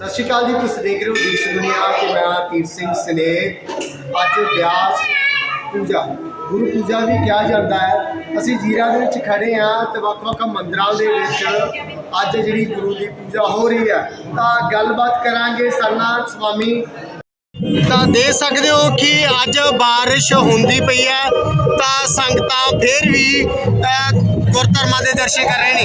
ਸਤਿ ਸ਼੍ਰੀ ਅਕਾਲ ਜੀ ਤੁਸੀਂ ਦੇਖ ਰਹੇ ਹੋ ਦੇਸ਼ ਦੁਨੀਆ ਤੇ ਮੈਂ ਤੀਰ ਸਿੰਘ ਸਨੇਹ ਅੱਜ ਵਿਆਸ ਪੂਜਾ ਗੁਰੂ ਪੂਜਾ ਵੀ ਕਿਹਾ ਜਾਂਦਾ ਹੈ। ਅਸੀਂ ਜੀਰਾ ਦੇ ਵਿੱਚ ਖੜੇ ਹਾਂ ਤੇ ਵੱਖ-ਵੱਖ ਮੰਦਰਾਂ ਦੇ ਵਿੱਚ ਅੱਜ ਜਿਹੜੀ ਗੁਰੂ ਦੀ ਪੂਜਾ ਹੋ ਰਹੀ ਹੈ। ਤਾਂ ਗੱਲਬਾਤ ਕਰਾਂਗੇ ਸਰਨਾ ਸਵਾਮੀ। ਤਾਂ ਦੇਖ ਸਕਦੇ ਹੋ ਕਿ ਅੱਜ ਬਾਰਿਸ਼ ਹੁੰਦੀ ਪਈ ਹੈ। ਤਾਂ ਸੰਗਤਾਂ ਫੇਰ ਵੀ ਗੁਰਧਰਮਾਂ ਦੇ ਦਰਸ਼ਨ ਕਰ ਰਹੇ ਨੇ।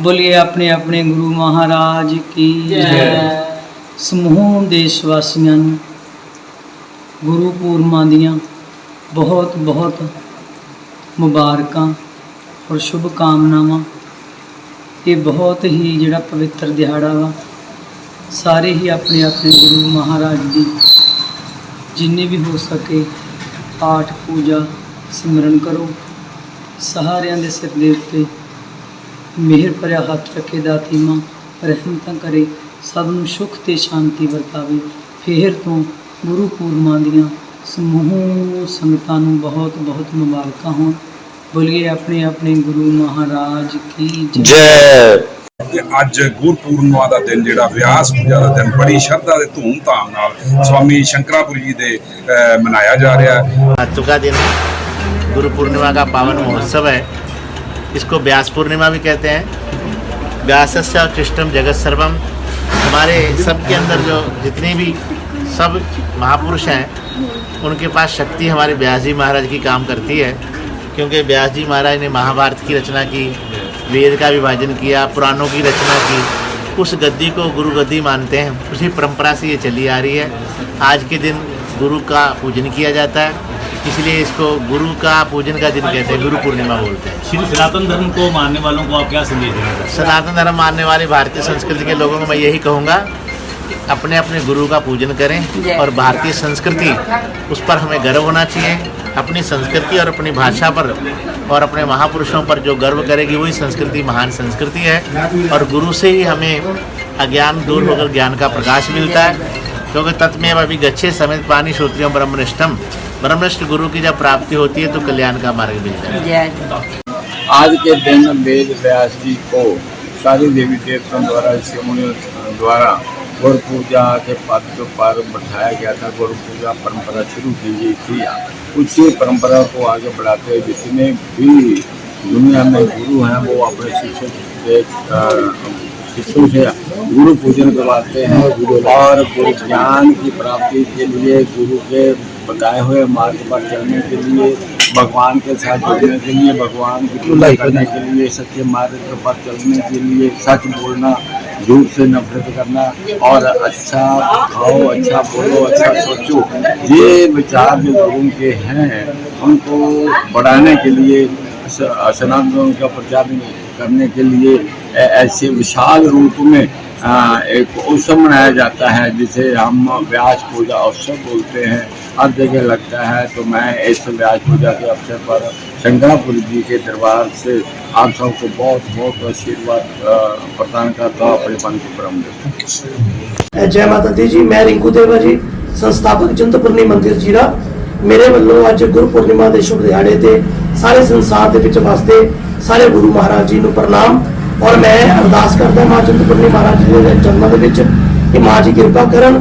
ਬੋਲੀਏ ਆਪਣੇ ਆਪਣੇ ਗੁਰੂ ਮਹਾਰਾਜ ਕੀ ਜੈ। ਸਮੂਹ ਦੇਸ਼ ਵਾਸੀਆਂ ਨੂੰ ਗੁਰੂ ਪੂਰਮਾ ਦੀਆਂ ਬਹੁਤ ਬਹੁਤ ਮੁਬਾਰਕਾਂ ਔਰ ਸ਼ੁਭ ਕਾਮਨਾਵਾਂ ਇਹ ਬਹੁਤ ਹੀ ਜਿਹੜਾ ਪਵਿੱਤਰ ਦਿਹਾੜਾ ਵਾ ਸਾਰੇ ਹੀ ਆਪਣੇ ਆਪਣੇ ਗੁਰੂ ਮਹਾਰਾਜ ਦੀ ਜਿੰਨੇ ਵੀ ਹੋ ਸਕੇ ਪਾਠ ਪੂਜਾ ਸਿਮਰਨ ਕਰੋ ਸਾਰਿਆਂ ਦੇ ਸਿਰ ਦੇ ਉੱਤੇ ਮਿਹਰ ਭਰਿਆ ਹੱਥ ਰੱਖੇ ਦਾਤੀ ਮਾਂ ਰਹਿਮਤਾਂ ਕਰੇ ਸਭ ਨੂੰ ਸੁਖ ਤੇ ਸ਼ਾਂਤੀ ਵਰਤਾਵੇ। ਫੇਰ ਤੋਂ ਗੁਰੂ ਪੂਰਮਾਂ ਦੀਆਂ ਸਮੂਹ ਸੰਗਤਾਂ ਨੂੰ ਬਹੁਤ ਬਹੁਤ ਮੁਬਾਰਕਾਂ ਹੋਣ। ਬੋਲੀਏ ਆਪਣੇ ਆਪਣੇ ਗੁਰੂ ਮਹਾਰਾਜ ਕੀ ਜੈ। ਤੇ ਅੱਜ ਗੁਰਪੂਰਨਵਾ ਦਾ ਦਿਨ ਜਿਹੜਾ ਵਿਆਸ ਪੂਜਾ ਦਾ ਦਿਨ ਬੜੀ ਸ਼ਰਧਾ ਤੇ ਧੂਮ-ਧਾਮ ਨਾਲ ਸਵਾਮੀ ਸ਼ੰਕਰਾਪੁਰ ਜੀ ਦੇ ਮਨਾਇਆ ਜਾ ਰਿਹਾ। ਹੈ ਅੱਜ ਦਾ ਦਿਨ ਗੁਰਪੂਰਨਵਾ ਦਾ ਪਾਵਨ ਮਹੋਤਸਵ ਹੈ। इसको व्यास पूर्णिमा भी कहते हैं। व्यासस्य कृष्णम जगत सर्वम हमारे सबके अंदर जो जितने भी सब महापुरुष हैं, उनके पास शक्ति हमारे व्यास जी महाराज की काम करती है, क्योंकि व्यास जी महाराज ने महाभारत की रचना की, वेद का विभाजन किया, पुराणों की रचना की, उस गद्दी को गुरु गद्दी मानते हैं। उसी परंपरा से ये चली आ रही है। आज के दिन गुरु का पूजन किया जाता है। इसलिए इसको गुरु का पूजन का दिन कहते हैं गुरु पूर्णिमा बोलते हैं। श्री सनातन धर्म को मानने वालों को आप क्या संदेश देना चाहते सनातन धर्म मानने वाले भारतीय संस्कृति के लोगों को मैं यही कहूँगा कि अपने अपने गुरु का पूजन करें और भारतीय संस्कृति उस पर हमें गर्व होना चाहिए। अपनी संस्कृति और अपनी भाषा पर और अपने महापुरुषों पर जो गर्व करेगी वही संस्कृति महान संस्कृति है। और गुरु से ही हमें अज्ञान दूर होकर ज्ञान का प्रकाश मिलता है। क्योंकि तत्मेव अभी गच्छे समेत पानी श्रोत्रियों ब्रह्मनिष्ठम ब्रह्मनिष्ठ गुरु की जब प्राप्ति होती है तो कल्याण का मार्ग मिलता है। आज के दिन वेद व्यास जी को सारी देवी देवताओं द्वारा ऋषि मुनियों द्वारा गौर पूजा के पद पर बैठाया गया था गौर पूजा परंपरा शुरू की गई थी। उसी परंपरा को आगे बढ़ाते हुए जितने भी दुनिया में गुरु हैं वो अपने शिष्यों से शिष्यों से गुरु पूजन करवाते हैं और गुरु ज्ञान की प्राप्ति के लिए गुरु के बताए हुए मार्ग पर चलने के लिए भगवान के साथ जुड़ने के लिए भगवान की पूजा करने के लिए सच्चे मार्ग पर चलने के लिए सच बोलना झूठ से नफरत करना और अच्छा खाओ अच्छा बोलो अच्छा सोचो ये विचार जो गुरु के हैं उनको बढ़ाने के लिए सनातन का प्रचार करने के लिए ऐसे विशाल रूप में एक उत्सव मनाया जाता है जिसे हम व्यास पूजा उत्सव बोलते हैं हर जगह लगता है तो मैं इस व्यास पूजा के अवसर पर शंकरापुरी जी के दरबार से आप सबको बहुत बहुत आशीर्वाद आ, प्रदान करता हूँ अपने मन को परम देता हूँ। ਜੈ ਮਾਤਾ ਦੀ ਜੀ ਮੈਂ ਰਿੰਕੂ ਦੇਵਾ ਜੀ ਸੰਸਥਾਪਕ ਚਿੰਤਪੁਰਨੀ ਮੰਦਿਰ ਜੀਰਾ ਮੇਰੇ ਵੱਲੋਂ ਅੱਜ ਗੁਰੂ ਪੂਰਨਿਮਾ ਦੇ ਸ਼ੁਭ ਦਿਹਾੜੇ ਤੇ ਸਾਰੇ ਸੰਸਾਰ ਦੇ ਵਿੱਚ ਵਸਦੇ ਸਾਰੇ ਗੁਰੂ ਮਹਾਰਾਜ ਜੀ ਨੂੰ ਪ੍ਰਣਾਮ ਔਰ ਮੈਂ ਅਰਦਾਸ ਕਰਦਾ ਮਾਂ ਚਿੰਤਪੁਰਨੀ ਮਹਾਰਾਜ ਜੀ ਦੇ ਚਰਨਾਂ ਦੇ ਵਿੱਚ ਕਿ ਮਾਂ ਜੀ ਕਿਰਪਾ ਕਰਨ,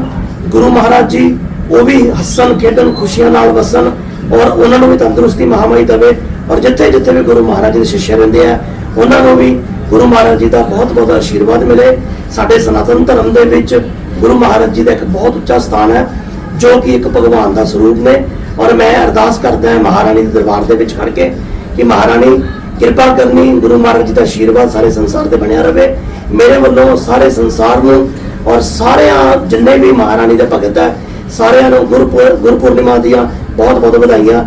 ਗੁਰੂ ਮਹਾਰਾਜ ਜੀ ਉਹ ਵੀ ਹੱਸਣ, ਖੇਡਣ, ਖੁਸ਼ੀਆਂ ਨਾਲ ਵਸਣ ਔਰ ਉਹਨਾਂ ਨੂੰ ਵੀ ਤੰਦਰੁਸਤੀ ਮਹਾਮਾਈ ਦੇਵੇ ਔਰ ਜਿੱਥੇ ਜਿੱਥੇ ਵੀ ਗੁਰੂ ਮਹਾਰਾਜ ਜੀ ਦੇ ਸਿੱਖ ਰਹਿੰਦੇ ਆ, ਉਹਨਾਂ ਨੂੰ ਵੀ ਗੁਰੂ ਮਹਾਰਾਜ ਜੀ ਦਾ ਬਹੁਤ ਬਹੁਤ ਆਸ਼ੀਰਵਾਦ ਮਿਲੇ। ਸਾਡੇ ਸਨਾਤਨ ਧਰਮ ਦੇ ਵਿੱਚ ਗੁਰੂ ਮਹਾਰਾਜ ਜੀ ਦਾ ਇੱਕ ਬਹੁਤ ਉੱਚਾ ਸਥਾਨ ਹੈ, ਜੋ ਕਿ ਇੱਕ ਭਗਵਾਨ ਦਾ ਸਰੂਪ ਨੇ ਔਰ ਮੈਂ ਅਰਦਾਸ ਕਰਦਾ ਹਾਂ ਮਹਾਰਾਣੀ ਦੇ ਦਰਬਾਰ ਦੇ ਵਿੱਚ ਖੜ ਕੇ ਕਿ ਮਹਾਰਾਣੀ ਕਿਰਪਾ ਕਰਨੀ, ਗੁਰੂ ਮਹਾਰਾਜ ਜੀ ਦਾ ਆਸ਼ੀਰਵਾਦ ਸਾਰੇ ਸੰਸਾਰ ਤੇ ਬਣਿਆ ਰਵੇ। ਮੇਰੇ ਵੱਲੋਂ ਸਾਰੇ ਸੰਸਾਰ ਨੂੰ ਔਰ ਸਾਰਿਆਂ ਜਿੰਨੇ ਵੀ ਮਹਾਰਾਣੀ ਦੇ ਭਗਤ ਹੈ, ਸਾਰਿਆਂ ਨੂੰ ਗੁਰਪੁਰ, ਗੁਰਪੁਰਨਿਮਾ ਦੀਆਂ ਬਹੁਤ ਬਹੁਤ ਵਧਾਈਆਂ।